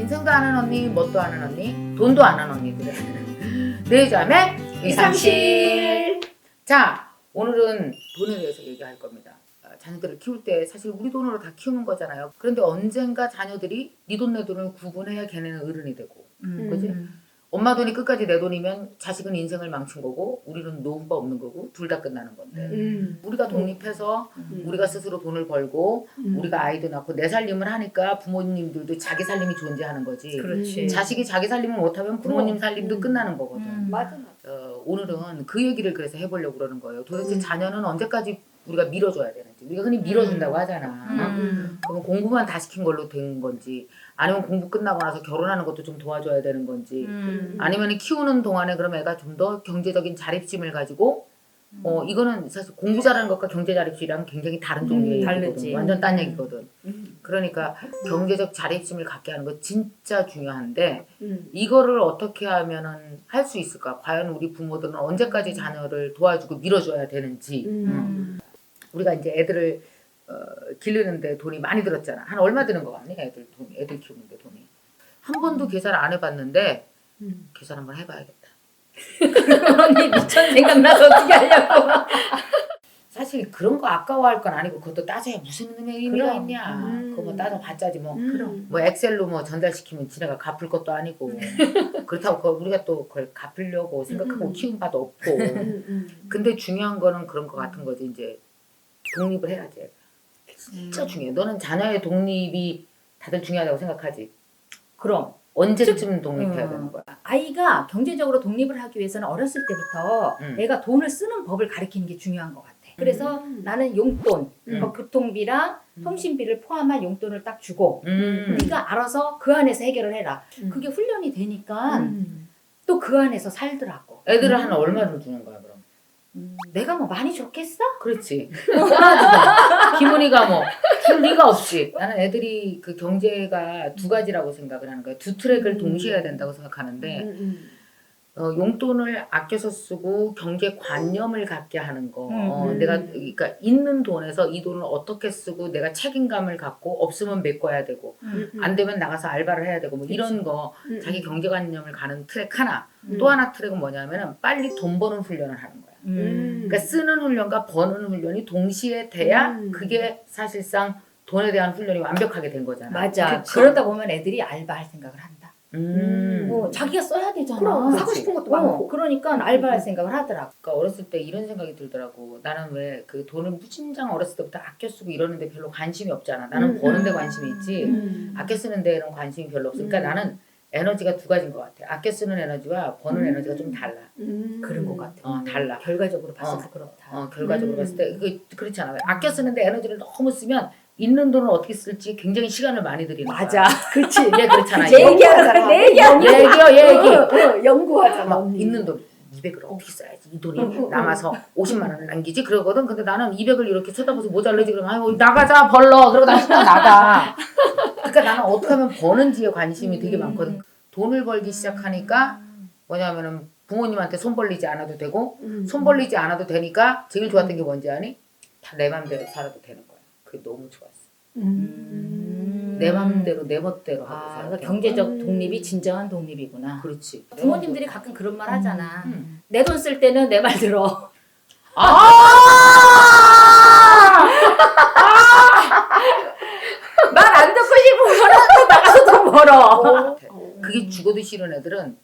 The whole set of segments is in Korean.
인생도 아는 언니, 뭣도 아는 언니, 돈도 아는 언니들. 네 자매 이상실. 자, 오늘은 돈에 대해서 얘기할 겁니다. 어, 자녀들을 키울 때 사실 우리 돈으로 다 키우는 거잖아요. 그런데 언젠가 자녀들이 네 돈 내 돈을 구분해야 걔네는 어른이 되고, 그지? 엄마 돈이 끝까지 내 돈이면 자식은 인생을 망친 거고, 우리는 노후가 없는 거고, 둘 다 끝나는 건데. 음. 우리가 독립해서 음. 우리가 스스로 돈을 벌고 음. 우리가 아이도 낳고 내 살림을 하니까 부모님들도 자기 살림이 존재하는 거지. 그렇지. 음. 자식이 자기 살림을 못하면 부모님 그럼. 살림도 음. 끝나는 거거든. 음. 맞아 맞아. 어, 오늘은 그 얘기를 그래서 해보려고 그러는 거예요. 도대체 음. 자녀는 언제까지 우리가 밀어줘야 되는지. 우리가 흔히 밀어준다고 하잖아. 음. 그러면 공부만 다 시킨 걸로 된 건지 아니면 공부 끝나고 나서 결혼하는 것도 좀 도와줘야 되는 건지 음. 아니면 키우는 동안에 그럼 애가 좀 더 경제적인 자립심을 가지고 어 이거는 사실 공부 잘하는 것과 경제 자립심이랑 굉장히 다른 종류의 음, 얘기거든. 다르지. 완전 딴 음. 얘기거든. 음. 그러니까 경제적 자립심을 갖게 하는 거 진짜 중요한데 음. 이거를 어떻게 하면은 할 수 있을까? 과연 우리 부모들은 언제까지 자녀를 도와주고 밀어줘야 되는지. 음. 우리가 이제 애들을 어, 기르는데 돈이 많이 들었잖아. 한 얼마 드는 거 같니? 애들 돈, 애들 키우는데 돈이. 한 번도 계산 안 해봤는데 음. 계산 한번 해봐야겠다. 언니 미천 생각나서 어떻게 하려고. 사실 그런 거 아까워할 건 아니고 그것도 따져야 무슨 의미가 그럼. 있냐. 음. 그거 뭐 따져봤자지 뭐. 그럼. 뭐 엑셀로 뭐 전달시키면 지네가 갚을 것도 아니고 그렇다고 그걸 우리가 또 그걸 갚으려고 생각하고 음. 키운 바도 없고 음. 음. 근데 중요한 거는 그런 거 같은 거지 이제 독립을 해야지 진짜 중요해 너는 자녀의 독립이 다들 중요하다고 생각하지 그럼 언제쯤 독립해야 음. 되는 거야 아이가 경제적으로 독립을 하기 위해서는 어렸을 때부터 음. 애가 돈을 쓰는 법을 가르치는 게 중요한 것 같아. 그래서 음. 나는 용돈, 음. 뭐 교통비랑 음. 통신비를 포함한 용돈을 딱 주고 음. 네가 알아서 그 안에서 해결을 해라. 음. 그게 훈련이 되니까 음. 또그 안에서 살더라고. 애들을 한 얼마를 주는 거야 그럼 음, 내가 뭐 많이 줬겠어? 그렇지 하나도 기분이가 뭐 줄 리가 없지 나는 애들이 그 경제가 두 가지라고 생각을 하는 거야 두 트랙을 음. 동시에 해야 된다고 생각하는데 음. 어, 용돈을 아껴서 쓰고 경제 관념을 갖게 하는 거. 음, 어, 음. 내가 그러니까 있는 돈에서 이 돈을 어떻게 쓰고 내가 책임감을 갖고 없으면 메꿔야 되고 음. 안 되면 나가서 알바를 해야 되고 뭐 이런 거 음. 자기 경제 관념을 가는 트랙 하나. 음. 또 하나 트랙은 뭐냐면은 빨리 돈 버는 훈련을 하는 거야. 음. 그러니까 쓰는 훈련과 버는 훈련이 동시에 돼야 음. 그게 사실상 돈에 대한 훈련이 완벽하게 된 거잖아. 맞아. 그치. 그러다 보면 애들이 알바할 생각을 한다. 음. 어, 자기가 써야 되잖아. 그럼 사고. 싶은 것도 어, 많고. 그러니까 알바할 생각을 하더라고. 그러니까 어렸을 때 이런 생각이 들더라고. 나는 왜 그 돈을 무진장 어렸을 때부터 아껴 쓰고 이러는데 별로 관심이 없잖아. 나는 음, 버는데 음. 관심이 있지. 음. 아껴 쓰는 데에는 관심이 별로 없으니까 음. 나는 에너지가 두 가지인 것 같아. 아껴 쓰는 에너지와 버는 음. 에너지가 좀 달라. 음. 그런 것 같아. 어, 달라. 결과적으로 봤을 어. 때 그렇다. 어, 결과적으로 음. 봤을 때 그, 그렇잖아. 왜 아껴 쓰는데 에너지를 너무 쓰면 있는 돈을 어떻게 쓸지 굉장히 시간을 많이 들이는 거야. 맞아. 그치. 얘 그렇잖아. 얘. 얘기하잖아. 내 얘기하는 얘기요, 얘기. 어, 어, 연구하잖아. 막. 있는 돈 200을 어떻게 써야지? 이 돈이. 남아서 50만 원을 남기지? 그러거든. 근데 나는 200을 이렇게 쳐다보서 모자르지? 그러면 아유 나가자 벌러! 그러고 나 그냥 나가. 그러니까 나는 어떻게 하면 버는지에 관심이 되게 음. 많거든. 돈을 벌기 시작하니까 뭐냐면은 부모님한테 손 벌리지 않아도 되고 음. 손 벌리지 않아도 되니까 제일 좋았던 게 뭔지 아니? 다 내 맘대로 살아도 되는 거야. 그게 너무 좋았어 음. 내 맘대로 내 멋대로 하고 아, 그러니까 되는 경제적 음. 독립이 진정한 독립이구나. 그렇지 부모님들이 가끔 그런 말 하잖아. 음. 내 돈 쓸 때는 내 말 들어. 말안 듣고 싶으면 또 나가서 돈 벌어. 어. 그게 죽어도 싫은 애들은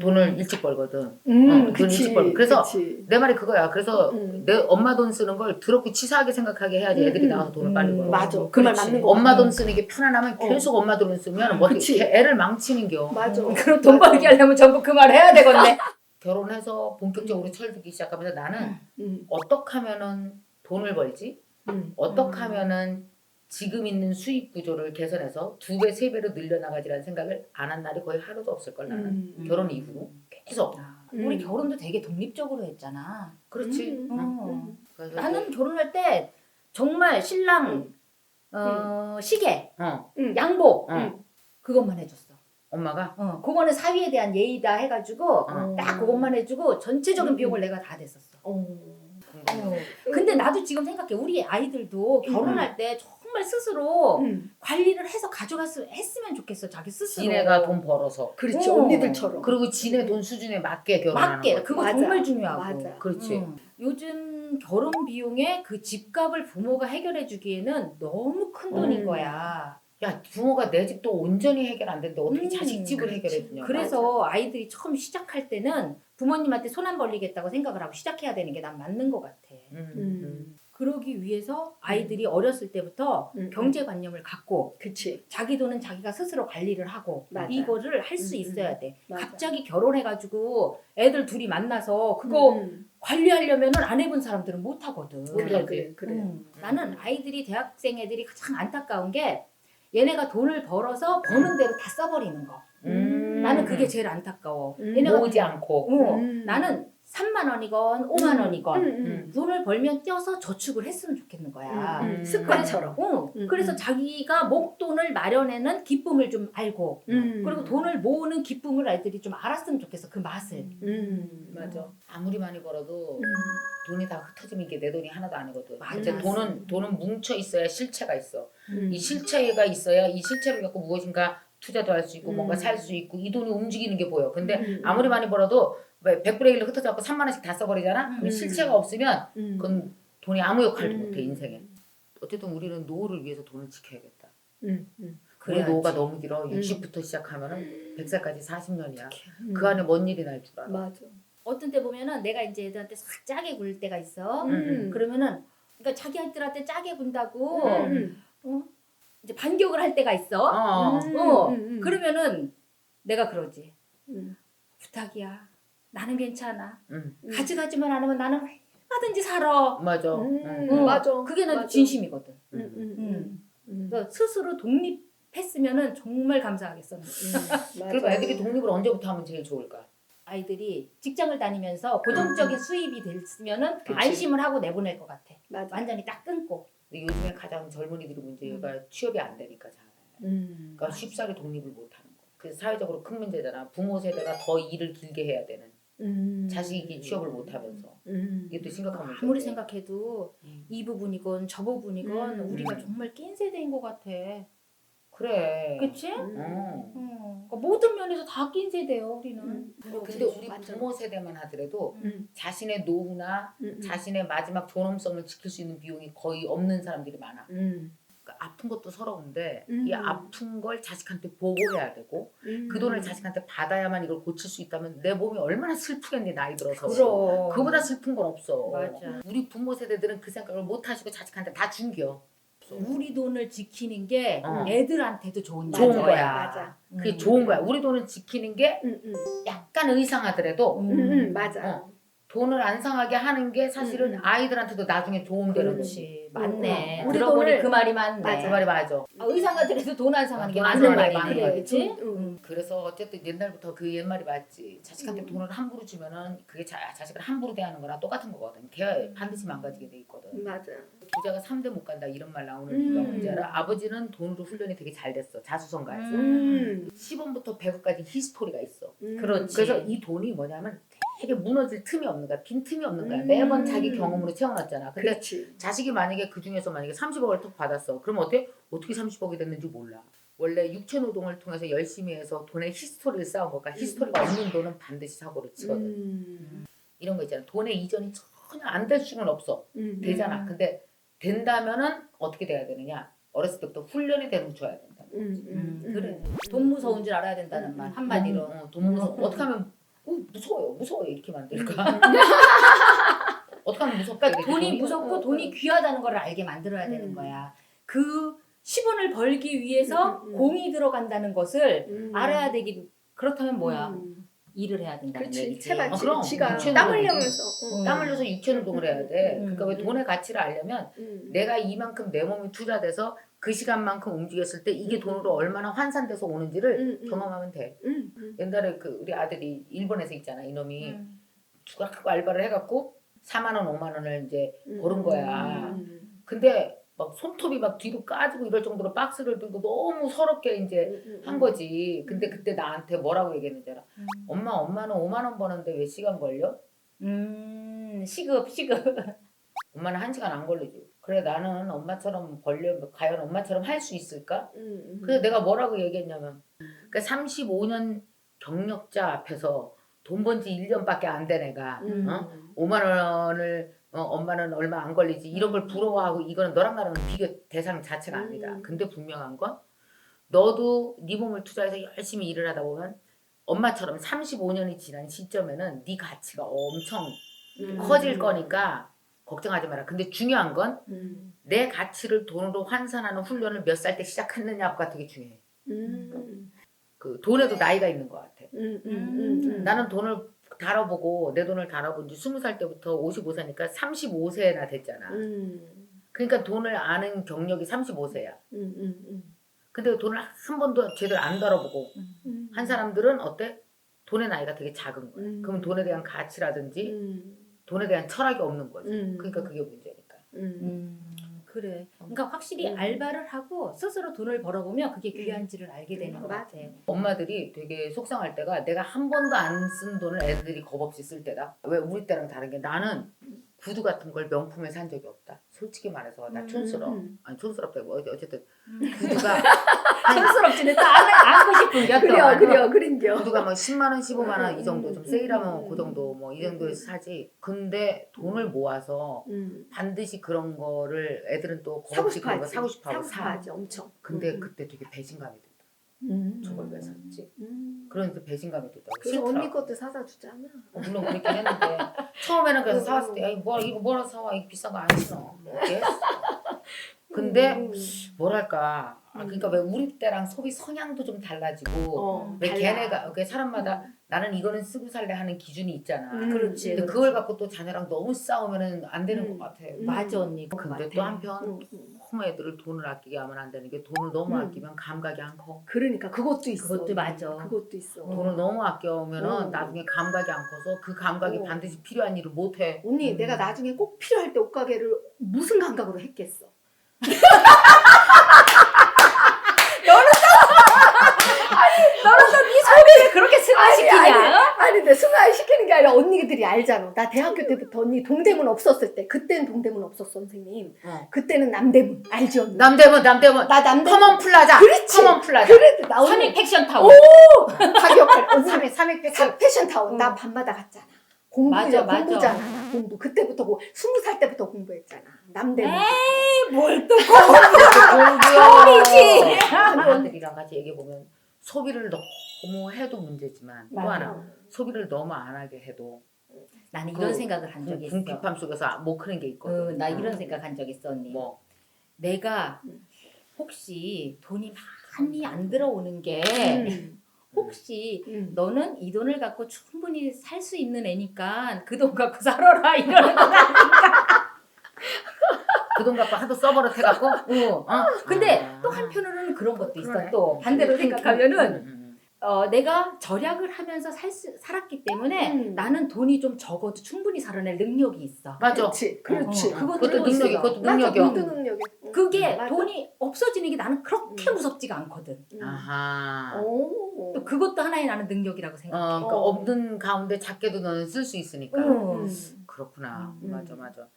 돈을 일찍 벌거든. 음, 어, 돈 그치. 일찍 벌고. 그래서 그치. 내 말이 그거야. 그래서 음. 내 엄마 돈 쓰는 걸 더럽고 치사하게 생각하게 해야지 애들이 음, 나가서 돈을 음, 빨리 벌어. 맞아. 그 말. 맞는 거. 엄마 돈 쓰는 게 편안하면 어. 계속 엄마 돈을 쓰면 뭐. 어떻게 애를 망치는 겨. 맞아. 그럼 돈 벌기 하려면 전부 그 말 해야 되겠네. 결혼해서 본격적으로 철들기 시작하면서 나는 음. 어떻게 하면은 돈을 벌지? 음. 어떻게 음. 하면은 지금 있는 수입 구조를 개선해서 두 배, 세 배로 늘려나가지라는 생각을 안 한 날이 거의 하루도 없을 걸 나는. 음. 결혼 이후로 계속. 아, 음. 우리 결혼도 되게 독립적으로 했잖아. 그렇지. 음. 응. 어. 그래서 나는 결혼할 때 정말 신랑 어, 시계, 어, 음. 양복 어. 그것만 해줬어. 엄마가 어, 그거는 사위에 대한 예의다 해가지고 어. 딱 그것만 해주고 전체적인 음. 비용을 내가 다 냈었어. 어. 궁금해. 근데 나도 지금 생각해 우리 아이들도 결혼할 때 정말 스스로 음. 관리를 해서 가져갔으면 했으면 좋겠어 자기 스스로. 지네가 돈 벌어서 그렇지 어. 언니들처럼. 그리고 지네 돈 수준에 맞게 결혼하는 맞게 거지. 그거 맞아. 정말 중요하고. 맞아. 그렇지. 음. 요즘 결혼 비용에 그 집값을 부모가 해결해 주기에는 너무 큰 돈인 음. 거야. 야 부모가 내 집도 온전히 해결 안 되는데 어떻게 음, 자식 집을 그렇지. 해결해 주냐. 그래서 아이들이 처음 시작할 때는 부모님한테 손 안 벌리겠다고 생각을 하고 시작해야 되는 게 난 맞는 것 같아. 음, 음. 음. 그러기 위해서 아이들이 어렸을 때부터 음. 경제관념을 갖고 그치. 자기 돈은 자기가 스스로 관리를 하고 맞아. 이거를 할 수 음, 있어야 돼. 맞아. 갑자기 결혼해가지고 애들 둘이 만나서 그거 음. 관리하려면은 안 해본 사람들은 못 하거든. 그래. 그래 그래 그래. 음, 나는 아이들이 대학생 애들이 가장 안타까운 게 얘네가 돈을 벌어서 버는 대로 다 써버리는 거. 음. 나는 그게 제일 안타까워. 음. 얘네가 모으지 않고. 어, 음. 나는 3만 원이건 5만 원이건 음, 음. 돈을 벌면 떼어서 저축을 했으면 좋겠는 거야. 음, 음. 음. 습관처럼. 어, 음, 그래서 음. 자기가 목돈을 마련에는 기쁨을 좀 알고 음. 그리고 돈을 모으는 기쁨을 아이들이 좀 알았으면 좋겠어 그 맛을. 음 맞아. 아무리 많이 벌어도 음. 돈이 다 흩어지면 이게 내 돈이 하나도 아니거든. 맞아. 이제 돈은 돈은 뭉쳐 있어야 실체가 있어. 음. 이 실체가 있어야 이 실체를 갖고 무엇인가 투자도 할 수 있고 음. 뭔가 살 수 있고 이 돈이 움직이는 게 보여. 근데 음. 아무리 많이 벌어도 왜 100분의 1로 흩어져갖고 3만 원씩 다 써버리잖아? 그럼 음. 실체가 없으면 음. 그건 돈이 아무 역할도 음. 못해 인생에. 어쨌든 우리는 노후를 위해서 돈을 지켜야겠다. 그래야지. 노후가 너무 길어. 음. 60부터 시작하면은 100살까지 40년이야. 음. 그 안에 뭔 일이 날 줄 알아. 맞아. 어떤 때 보면은 내가 이제 애들한테 싹 짜게 굴 때가 있어. 음. 그러면은 그러니까 자기 아이들한테 짜게 군다고 음. 어? 이제 반격을 할 때가 있어. 어. 음. 어. 그러면은 내가 그러지. 음. 부탁이야. 나는 괜찮아. 응. 음. 가져가지만 않으면 나는 얼마든지 살아. 맞아. 음. 응. 어, 맞아. 그게 난 맞아. 진심이거든. 음. 음. 음. 음. 그래서 스스로 독립했으면은 정말 감사하겠어. 맞아. 그리고 애들이 독립을 언제부터 하면 제일 좋을까? 아이들이 직장을 다니면서 고정적인 수입이 됐으면은 그치. 안심을 하고 내보낼 것 같아. 맞아. 완전히 딱 끊고. 근데 요즘에 가장 젊은이들이 문제가 취업이 안 되니까 잘. 음. 그러니까 쉽사리 독립을 못 하는 거. 그래서 사회적으로 큰 문제잖아. 부모 세대가 더 일을 길게 해야 되는. 음. 자식이 취업을 못 하면서. 음. 이게 또 심각한 문제. 아무리 생각해도 음. 이 부분이건 저 부분이건 음. 우리가 정말 낀 세대인 것 같아. 그래. 그치? 음. 어. 어, 그러니까 모든 면에서 다 낀 세대예요, 우리는. 음. 근데 우리 맞아. 부모 세대만 하더라도 음. 자신의 노후나 음. 자신의 마지막 존엄성을 지킬 수 있는 비용이 거의 없는 사람들이 많아. 음. 그러니까 아픈 것도 서러운데 음. 이 아픈 걸 자식한테 보고해야 되고 음. 그 돈을 자식한테 받아야만 이걸 고칠 수 있다면 내 몸이 얼마나 슬프겠니 나이 들어서. 그럼. 그보다 슬픈 건 없어. 맞아. 우리 부모 세대들은 그 생각을 못 하시고 자식한테 다 준겨. 우리 돈을 지키는 게 어. 애들한테도 좋은, 좋은 거야. 거야. 맞아. 그게 음. 좋은 거야. 우리 돈을 지키는 게 음. 음. 약간 의상하더라도 음. 음. 음. 맞아. 어. 돈을 안 상하게 하는 게 사실은 음, 음. 아이들한테도 나중에 도움되는. 그렇지. 맞네. 어, 우리 들어보니 돈을- 그 말이 맞네. 맞아. 그 말이 맞아. 아, 의상가들에서 돈 안 상하는 게 맞는 상하는 게 말이네. 맞는 그치? 응. 그래서 어쨌든 옛날부터 그 옛말이 맞지. 자식한테 음. 돈을 함부로 주면은 그게 자, 자식을 함부로 대하는 거랑 똑같은 거거든. 걔 반드시 망가지게 돼 있거든. 맞아. 부자가 3대 못 간다 이런 말 나오는 음. 이유가 뭔지 알아? 아버지는 돈으로 훈련이 되게 잘 됐어. 자수성가해서. 음. 10원부터 100원까지 히스토리가 있어. 음. 그렇지. 그래서 이 돈이 뭐냐면 되게 무너질 틈이 없는 거야. 빈 틈이 없는 거야. 음. 매번 자기 경험으로 채워놨잖아. 근데 그렇지. 자식이 만약에 그 중에서 만약에 30억을 턱 받았어. 그럼 어때? 어떻게 30억이 됐는지 몰라. 원래 육체 노동을 통해서 열심히 해서 돈의 히스토리를 쌓은 거니까 히스토리가 없는 돈은 반드시 사고를 치거든. 음. 이런 거 있잖아. 돈의 이전이 전혀 안 될 수는 없어. 음. 되잖아. 음. 근데 된다면은 어떻게 돼야 되느냐? 어렸을 때부터 훈련이 되는 줘야 된다. 음. 음, 그래. 돈 무서운 줄 알아야 된다는 말 한마디로. 돈, 어, 돈 무서워. 음. 어떻게 하면 어, 무서워요. 무서워요. 이렇게 만들까? 어떻게 하면 무섭까? 그러니까 돈이? 무섭고 어, 돈이 귀하다는 걸 알게 만들어야 되는 음. 거야. 그 10원을 벌기 위해서 음, 음, 음. 공이 들어간다는 것을 음. 알아야 되기 그렇다면 뭐야? 음. 일을 해야 된다는 그렇지. 얘기지. 아, 그럼. 지가 육체는 땀. 흘리면서. 어. 땀 흘려서 육체 노동을 해야 돼. 음. 그러니까 왜 돈의 가치를 알려면 음. 내가 이만큼 내 몸이 투자돼서 그 시간만큼 움직였을 때 이게 음. 돈으로 얼마나 환산돼서 오는지를 음, 음. 경험하면 돼. 옛날에 그 우리 아들이 일본에서 있잖아. 이놈이 음. 주가하고 알바를 해갖고 4만 원, 5만 원을 이제 음. 버는 거야. 음. 근데 막 손톱이 막 뒤로 까지고 이럴 정도로 박스를 들고 너무 서럽게 이제 음. 한 거지. 근데 그때 나한테 뭐라고 얘기했는지 알아? 음. 엄마, 엄마는 5만 원 버는데 왜 시간 걸려? 음, 시급 시급. 엄마는 한 시간 안 걸리지. 그래 나는 엄마처럼 벌려 과연 엄마처럼 할 수 있을까? 음, 음. 그래서 내가 뭐라고 얘기했냐면 그러니까 35년 경력자 앞에서 돈 번 지 1년밖에 안 된 애가 음. 어? 5만 원을 어, 엄마는 얼마 안 걸리지 이런 걸 부러워하고 이거는 너랑 나랑은 비교 대상 자체가 아니다. 음. 근데 분명한 건 너도 네 몸을 투자해서 열심히 일을 하다 보면 엄마처럼 35년이 지난 시점에는 네 가치가 엄청 음. 커질 거니까 걱정하지 마라. 근데 중요한 건 내 음. 가치를 돈으로 환산하는 훈련을 몇 살 때 시작했느냐가 되게 중요해. 음. 그 돈에도 나이가 있는 것 같아. 음. 음. 음. 음. 나는 돈을 다뤄보고 내 돈을 다뤄본 지 20살 때부터 55세니까 35세나 됐잖아. 음. 그러니까 돈을 아는 경력이 35세야. 음. 음. 음. 근데 돈을 한 번도 제대로 안 다뤄보고 음. 한 사람들은 어때? 돈의 나이가 되게 작은 거야. 음. 그럼 돈에 대한 가치라든지 음. 돈에 대한 철학이 없는 거지. 음. 그러니까 그게 문제니까. 음. 음, 그래. 그러니까 확실히 음. 알바를 하고 스스로 돈을 벌어보면 그게 귀한지를 알게 되는 것 맞아. 같아. 엄마들이 되게 속상할 때가 내가 한 번도 안 쓴 돈을 애들이 겁없이 쓸 때다. 왜 우리 때랑 다른 게 나는 구두 같은 걸 명품에 산 적이 없다. 솔직히 말해서 나 촌스러워. 음. 아니 촌스럽다고 어쨌든 구두가 촌스럽지는 또 안, 안고 싶은 게 그래요, 또. 그래요, 그린겨. 구두가 뭐 10만 원, 15만 원이 음, 정도 좀 음, 세일하면 음, 그 정도 뭐 이 정도에서 사지. 근데 돈을 모아서 음. 반드시 그런 거를 애들은 또 사고 겁없이 싶어 그런 거 하지. 사고 싶어 하고 사고 사. 싶어 하지, 엄청. 근데 음. 그때 되게 배신감이 든다. 음. 저걸 왜 샀지? 음. 그런 그 배신감이 들다고. 그래서 싫더라고. 언니 것도 사다 주잖아. 어, 물론 그렇긴 했는데 처음에는 그래서 음. 사왔을 때 야, 뭐 이거 뭐라 사와 이거 비싼 거 안 신어 이렇게 했어. 근데 음. 뭐랄까 아, 그러니까 왜 우리 때랑 소비 성향도 좀 달라지고 어, 왜 달라. 걔네가 그 사람마다 나는 이거는 쓰고 살래 하는 기준이 있잖아. 음. 그렇지. 근데 그걸 갖고 또 자녀랑 너무 싸우면은 안 되는 음. 것 같아. 음. 맞아 언니. 근데 같아. 또 한편 음, 음. 너무 애들을 돈을 아끼게 하면 안 되는 게 돈을 너무 음. 아끼면 감각이 안 커. 그러니까 그것도 있어. 그것도 맞아. 그것도 있어. 돈을 너무 아껴오면은 어. 나중에 감각이 안 커서 그 감각이 어. 반드시 필요한 일을 못 해. 언니 음. 내가 나중에 꼭 필요할 때 옷가게를 무슨 감각으로 했겠어? 너는 또네 소비를 그렇게 승화시키냐? 아니, 아니 근데 승화를 시키는 게 아니라 언니들이 알잖아. 나 대학교 때부터 언니 동대문 없었을 때 그땐 동대문 없었어 선생님. 어. 그때는 남대문 알지 언니? 남대문 남대문 나 남대문 커먼 플라자 그렇지. 커먼 플라자 그래도 나 언니 패션 타운. 가격할 언니 삼익 삼익 패션 사- 패션 타운 응. 나 밤마다 갔잖아. 공부 맞아, 맞아. 공부잖아. 공부 그때부터 고 스무 살 때부터 공부했잖아. 남대문. 뭘또 소비지 아들이랑 같이 얘기해 보면 소비를 너무 해도 문제지만 또 맞아. 하나 소비를 너무 안 하게 해도 나는 그 이런 생각을 한 적이 있어. 궁핍함 속에서 못 크는 게 있거든. 어, 나 이런 생각 한 적 있어 언니. 뭐 내가 음. 혹시 돈이 많이 안 들어오는 게 음. 혹시 음. 너는 이 돈을 갖고 충분히 살 수 있는 애니까 그 돈 갖고 살아라 이러는 거 그 돈 갖고 하도 써버릇 해갖고 어. 어? 근데 아. 또 한편으로는 그런 것도 있어. 그러네. 또 반대로 음, 생각하면은 음, 음, 어, 내가 절약을 하면서 살 수, 살았기 때문에 음. 나는 돈이 좀 적어도 충분히 살아낼 능력이 있어. 맞아. 그렇지. 그렇지. 어, 그것도 그것도 또 능력이. 그것도 맞아. 능력이야. 그것도 능력이. 그게 맞아. 돈이 없어지는 게 나는 그렇게 음. 무섭지가 않거든. 음. 아하. 오. 또 그것도 하나의 나는 능력이라고 어, 생각해. 그러니까 어. 없는 가운데 작게도 너는 쓸 수 있으니까. 음. 그렇구나. 음. 맞아, 맞아.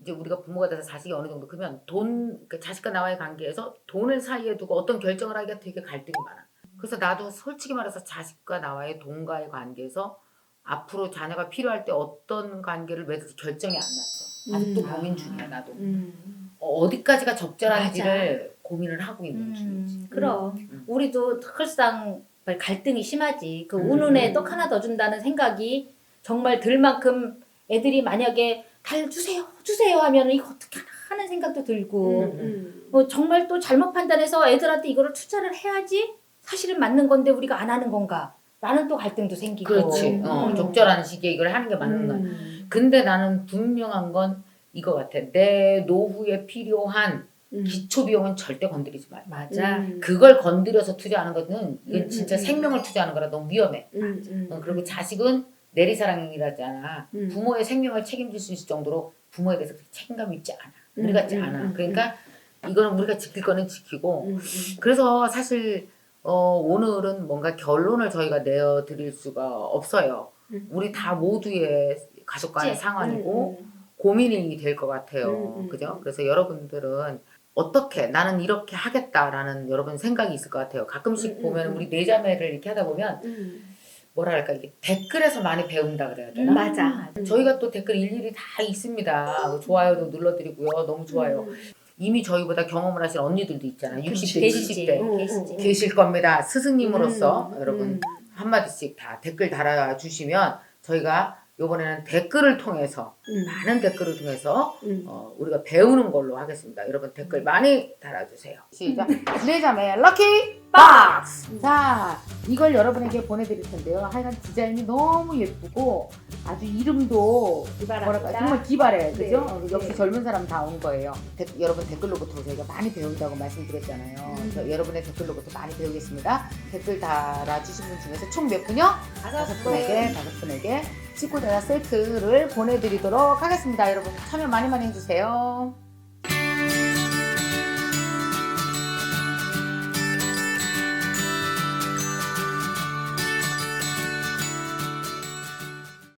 이제 우리가 부모가 돼서 자식이 어느 정도 크면 돈, 그 자식과 나와의 관계에서 돈을 사이에 두고 어떤 결정을 하기가 되게 갈등이 많아. 그래서 나도 솔직히 말해서 자식과 나와의 돈과의 관계에서 앞으로 자녀가 필요할 때 어떤 관계를 맺을지 결정이 안 났어. 아직도 음. 고민 중이야, 나도. 음. 어, 어디까지가 적절한지를 고민을 하고 있는 중이지. 음, 그럼 음. 우리도 특별상 갈등이 심하지. 그 음. 우는애 떡 하나 더 준다는 생각이 정말 들 만큼 애들이 만약에 달 주세요, 주세요 하면 이거 어떻게 하나 하는 생각도 들고 음. 음. 뭐 정말 또 잘못 판단해서 애들한테 이거를 투자를 해야지 사실은 맞는 건데 우리가 안 하는 건가? 라는 또 갈등도 생기고. 그렇지. 어, 음. 적절한 시기에 이걸 하는 게 맞는 거야. 음. 근데 나는 분명한 건 이거 같아. 내 노후에 필요한 음. 기초 비용은 절대 건드리지 마. 맞아. 음. 그걸 건드려서 투자하는 것은 이건 음, 진짜 음, 음. 생명을 투자하는 거라 너무 위험해. 음. 음. 어, 그리고 자식은 내리사랑이라잖아. 음. 부모의 생명을 책임질 수 있을 정도로 부모에 대해서 그렇게 책임감 있지 않아. 음, 우리 같지 음, 않아. 음, 그러니까 이거는 우리가 지킬 거는 지키고. 음. 그래서 사실 어, 오늘은 뭔가 결론을 저희가 내어 드릴 수가 없어요. 음. 우리 다 모두의 가족 간의 상황이고 음. 고민이 될 것 같아요. 그죠? 음. 그래서 여러분들은 어떻게 나는 이렇게 하겠다라는 여러분 생각이 있을 것 같아요. 가끔씩 보면 음. 우리 네 자매를 이렇게 하다 보면 음. 뭐랄까 이게 댓글에서 많이 배운다 그래야 되나? 음, 맞아. 저희가 또 댓글 일일이 다 있습니다. 좋아요도 눌러드리고요. 너무 좋아요. 음. 이미 저희보다 경험을 하신 언니들도 있잖아요. 60대, 계시지. 70대. 음, 계시지. 계실 겁니다. 스승님으로서 음, 여러분 음. 한마디씩 다 댓글 달아주시면 저희가 이번에는 댓글을 통해서 음. 많은 댓글을 통해서 음. 어, 우리가 배우는 걸로 하겠습니다. 여러분 댓글 많이 달아주세요. 시작. 네 자매 럭키 박스. 자 이걸 여러분에게 보내드릴 텐데요. 하여간 디자인이 너무 예쁘고 아주 이름도 뭐랄까 정말 기발해, 그죠? 네, 어, 역시 네. 젊은 사람 다 온 거예요. 댓- 여러분 댓글로부터 저희가 많이 배운다고 말씀드렸잖아요. 음. 그래서 여러분의 댓글로부터 많이 배우겠습니다. 댓글 달아주신 분 중에서 총 몇 분요? 다섯 분에게 다섯 분에게 식구대화 세트를 보내드리도록 하겠습니다. 여러분 참여 많이 많이 해주세요.